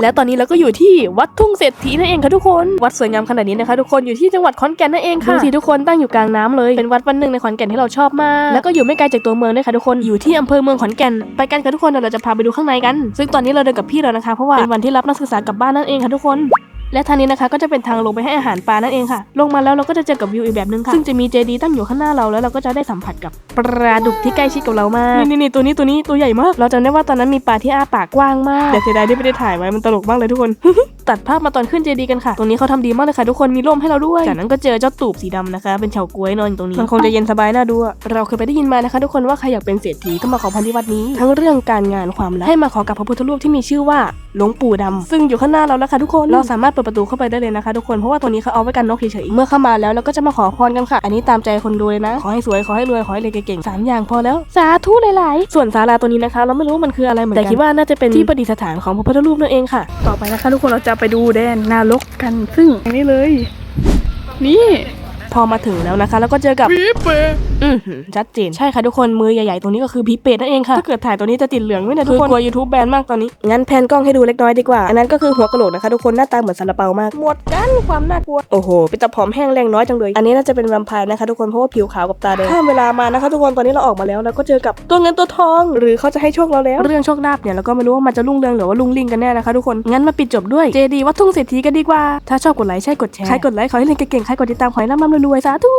และตอนนี้เราก็อยู่ที่วัดทุ่งเศรษฐีนั่นเองค่ะทุกคน วัดสวยงามขนาดนี้นะคะทุกคนอยู่ที่จังหวัดขอนแก่นนั่นเองค่ะดูสิทุกคนตั้งอยู่กลางน้ำเลยเป็นวัดวันหนึ่งในขอนแก่นที่เราชอบมากแล้วก็อยู่ไม่ไกลจากตัวเมืองด้วยค่ะทุกคนอยู่ที่อำเภอเมืองขอนแก่นไปกันค่ะทุกคนเดี๋ยวเราจะพาไปดูข้างในกัน ซึ่งตอนนี้เราเดินกับพี่แล้วนะคะเพราะว่าเป็นวันที่รับนักศึกษากลับบ้านนั่นเองค่ะทุกคน และทางนี้นะคะก็จะเป็นทางลงไปให้อาหารปลานั่นเองค่ะ ลงมาแล้วเราก็จะเจอกับวิวอีกแบบหนึงค่ะ ซึ่งจะมีเจดีย์ตั้งอยู่ข้างหน้าเราแล้วเราก็จะได้สัมผัสกับปลาดุกที่ใกล้ชิดกับเรามาก นี่นี่ตัวนี้ตัวนี้ตัวใหญ่มาก เราจำได้ว่าตอนนั้นมีปลาที่อ้าปากกว้างมาก แต่เสียดายที่ไม่ได้ถ่ายไว้มันตลกมากเลยทุกคน ตัดภาพมาตอนขึ้นเจดีย์กันค่ะ ตรงนี้เขาทำดีมากเลยค่ะทุกคน มีร่มให้เราด้วย จากนั้นก็เจอเจ้าตูบสีดำนะคะ เป็นเฉาก๊วยนอนอยู่ตรงนี้ มันคงจะเย็นสบายน่าดูอะเราเคยไปได้ยินมานะคะ ทุกคนว่าใครอยากเป็นเศรษฐีก็มาขอพรที่วัดนี้ ทั้งเรื่องการงานความรักให้มาขอกับพระพุทธรูปที่มีชื่อว่า หลวงปู่ดำซึ่งอยู่ข้างหน้าเราแล้วค่ะทุกคนเราสามารถเปิดประตูเข้าไปได้เลยนะคะทุกคนเพราะว่าตัวนี้เขาเอาไว้กันนกเฉยๆเมื่อเข้ามาแล้วเราก็จะมาขอพรกันค่ะ อันนี้ตามใจคนดูเลยนะ ขอให้สวยขอให้รวยขอให้เรียนเก่งๆสามอย่างพอแล้ว สาธุหลายๆ ส่วนศาลาตัวนี้นะคะ เราไม่รู้ว่ามันคืออะไรเหมือนกันแต่คิดว่าน่าจะเป็นที่ประดิษฐานของพระพุทธรูปนั่นเองค่ะ ต่อไปนะคะ ทุกคนเราจะไปดูแดนนรกกันซึ่งอย่างนี้เลย นี่ พอมาถึงแล้วนะคะ แล้วก็เจอกับผีเปรตอือหือชัดเจน ใช่ค่ะทุกคนมือใหญ่ๆตรงนี้ก็คือผีเปรตนั่นเองค่ะ ถ้าเกิดถ่ายตัวนี้จะติดเหลืองไหมเนะทุกคนกลัวยูทูบแบนมากตอนนี้ งั้นแพนกล้องให้ดูเล็กน้อยดีกว่า อันนั้นก็คือหัวกะโหลกนะคะทุกคนหน้าตาเหมือนซาลาเปามาก หมดกันความน่ากลัว โอ้โหเป็นตะผอมแห้งแรงน้อยจังเลย อันนี้น่าจะเป็นแวมไพร์นะคะทุกคนเพราะว่าผิวขาวกับตาแดงข้ามเวลามานะคะทุกคนตอนนี้เราออกมาแล้วแล้วก็เจอกับตัวเงินตัวทอง หรือเขาจะให้โชคเราแล้ว เรื่องโชคลาภเนี่ยเราก็ไม่รู้ว่ามันจะรุ่งเรืองหรือว่ารุ่งริ่งกันแน่นะคะทุกคนงั้นมาปิดจบด้วยเจดีวัดทุ่งเศรษฐีกันดีกว่าถ้าชอบกดไลค์ใช่กดแชร์ใครกดไลค์ขอให้เรียนเก่งๆใครกดติดตามขอให้ร่ำๆรวยๆสาธุ